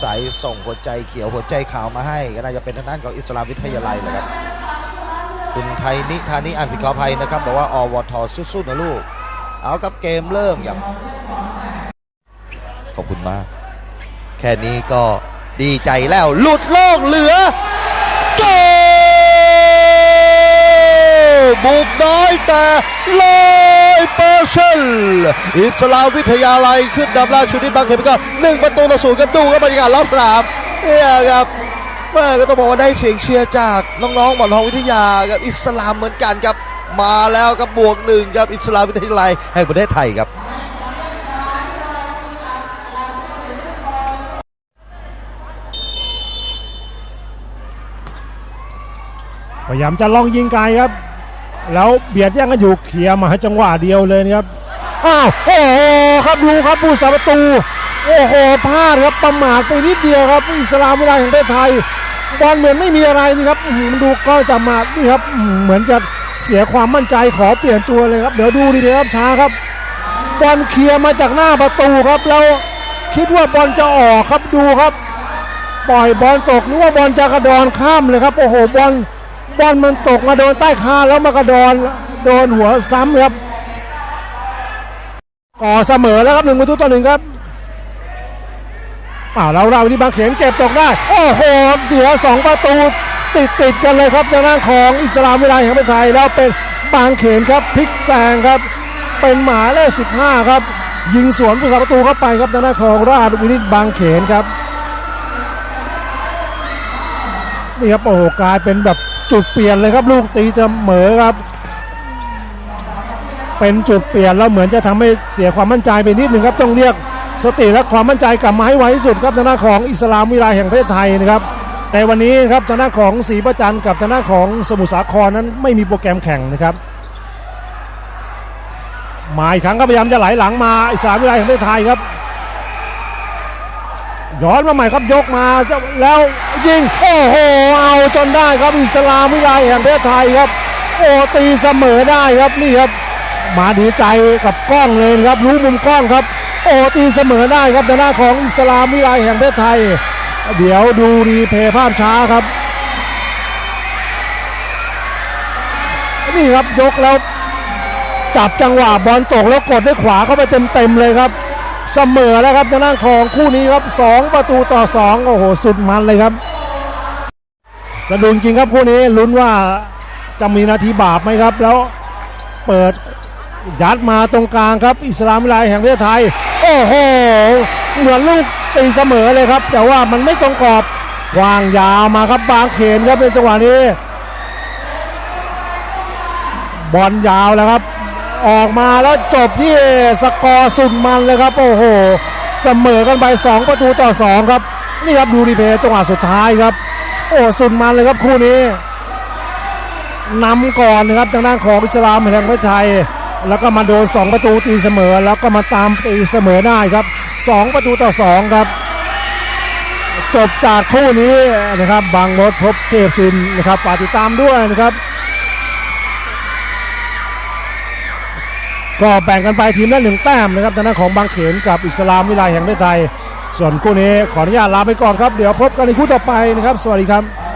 ใสส่งหัวใจเขียวหัวใจขาวมาให้ ก็น่าจะเป็นทางด้านของอิสลามวิทยาลัยแหละครับ คุณไทยนิธานิอ่านผิดขอภัยนะครับบอกว่าอวทสู้ๆนะลูก เอากับเกมเริ่มครับขอบคุณมาก แค่นี้ก็ดีใจแล้ว หลุดโลกเหลือโกบุกน้ อยแต่ลอยเปอร์เซ็นอิสลามวิทยาลัยขึ้นนำราชุดนิดบางเขนไปก่อนหนึ่งประตูต่อศูนย์ครับดูครับบรรยากาศรอบสนามเนี่ยครับแม่ก็ต้องบอกว่าได้เสียงเชียร์จากน้องๆหมอนทองวิทยากับอิสลามเหมือนกันครับมาแล้วครับบวกหนึ่งครับอิสลามวิทยาลัยแห่งประเทศไทยครับพยายามจะลองยิงไกลครับ แล้วเบียดแย่งกันอยู่เคลียมาให้จังหวะเดียวเลยนะครับอ้าวโอ้โหครับดูครับผู้สาประตู โอ้โหพลาดครับประมาทไปนิดเดียวครับอิสลามเวลาแห่งประเทศไทยบอลเหมือนไม่มีอะไรนี่ครับมันดูก็จะมานี่ครับเหมือนจะเสียความมั่นใจขอเปลี่ยนตัวเลยครับเดี๋ยวดูดีเลยครับช้าครับบอลเคลียร์มาจากหน้าประตูครับแล้วคิดว่าบอลจะออกครับดูครับ ปล่อยบอลตกนึกว่าบอลจะกระดอนข้ามเลยครับ โอ้โหบอล บอลมันตกมาโดนใต้คาแล้วมากระดอนโดนหัวซ้ำครับ ก่อเสมอแล้วครับหนึ่งประตูต่อหนึ่งครับอ้าวเราเราที่บางเขนเก็บตกได้ โอ้โหเหลือสองประตูติดติดกันเลยครับทางด้านของอิสลามวิไลแห่งประเทศไทยแล้วเป็นบางเขนครับพลิกแซงครับ เป็นหมายเลข15ครับ ยิงสวนผู้สาประตูเข้าไปครับทางด้านของราชวินิตบางเขนครับนี่ครับโอ้โหกลายเป็นแบบ จุดเปลี่ยนเลยครับ ลูกตีเสมอครับ เป็นจุดเปลี่ยนแล้วเหมือนจะทำให้เสียความมั่นใจไปนิดหนึ่งครับต้องเรียกสติและความมั่นใจกลับมาให้ไวที่สุดครับทางด้านของอิสลามวิไลแห่งประเทศไทยนะครับในวันนี้ครับทางด้านของศรีประจันกับทางด้านของสมุทรสาครนั้นไม่มีโปรแกรมแข่งนะครับมาอีกครั้งก็พยายามจะไหลหลังมาอิสลามวิไลแห่งประเทศไทยครับ ย้อนมาใหม่ครับยกมาแล้วยิง โอ้โห เอาจนได้ครับอิสลามวิไลแห่งประเทศไทยครับ โอ้ตีเสมอได้ครับนี่ครับ มาดีใจกับกล้องเลยครับรู้มุมกล้องครับ โอ้ตีเสมอได้ครับทางด้าของอิสลามวิไลแห่งประเทศไทย เดี๋ยวดูรีเพย์ภาพช้าครับ นี่ครับยกแล้วจับจังหวะบอลตกแล้วกดด้วยขวาเข้าไปเต็มๆเลยครับ เสมอแล้วครับทางด้านของคู่นี้ครับ 2 ประตูต่อ 2 โอ้โห สุดมันเลยครับ สะดุดจริงครับคู่นี้ลุ้นว่าจะมีนาทีบาปไหมครับ แล้วเปิดยัดมาตรงกลางครับ อิสลามวิไลแห่งประเทศไทย โอ้โห เหมือนลูกตีเสมอเลยครับ แต่ว่ามันไม่ตรงกรอบวางยาวมาครับบางเขนครับในจังหวะนี้ บอลยาวแล้วครับ ออกมาแล้วจบที่สกอร์สุดมันเลยครับ โอ้โห เสมอกันไป 2 ประตูต่อ 2 ครับ นี่ครับดูรีเพย์จังหวะสุดท้ายครับ โอ้สุดมันเลยครับคู่นี้นำก่อนนะครับทางด้านของอิสลามแห่งประเทศไทย แล้วก็มาโดน 2 ประตูตีเสมอ แล้วก็มาตามตีเสมอได้ครับ 2 ประตูต่อ 2 ครับ จบจากคู่นี้นะครับบางมดพบเทพซินนะครับฝากติดตามด้วยนะครับ ก็แบ่งกันไปทีมละหนึ่งแต้มนะครับทางด้านของบางเขนกับอิสลามวิไลแห่งประเทศไทย ส่วนคู่นี้ขออนุญาตลาไปก่อนครับ เดี๋ยวพบกันในคู่ต่อไปนะครับ สวัสดีครับ